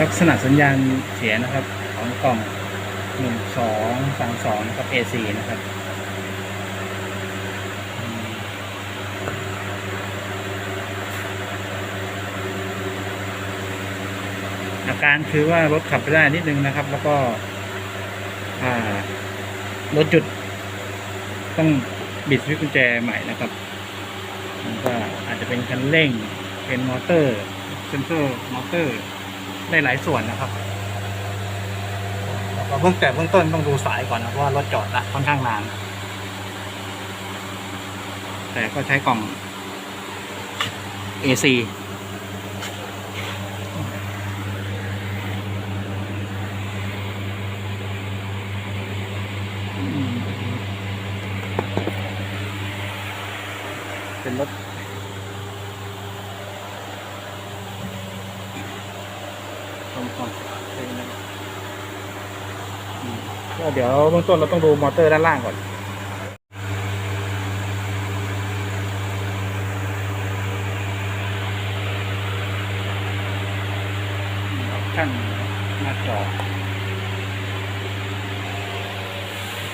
ลักษณะสัญญาณเสียนะครับ ของกล่องหนึ่งสองสามสองนะครับ AC นะครับอาการคือว่ารถขับไปได้นิดนึงนะครับ แล้วก็รถจุด ต้องบิดสวิตช์กุญแจใหม่นะครับก็อาจจะเป็นคันเร่ง เป็นมอเตอร์เซนเซอร์มอเตอร์ ได้หลายส่วนนะครับแล้วเบื้องแต่เบื้องต้นต้องดูสายก่อนนะเพราะว่ารถจอดละค่อนข้างนาน แต่ก็ใช้กล่อง AC เป็นรถ ตรงตรง ก็เดี๋ยวเบื้องต้นเราต้องดูมอเตอร์ด้านล่างก่อนข้างหน้าจอ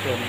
ส่วน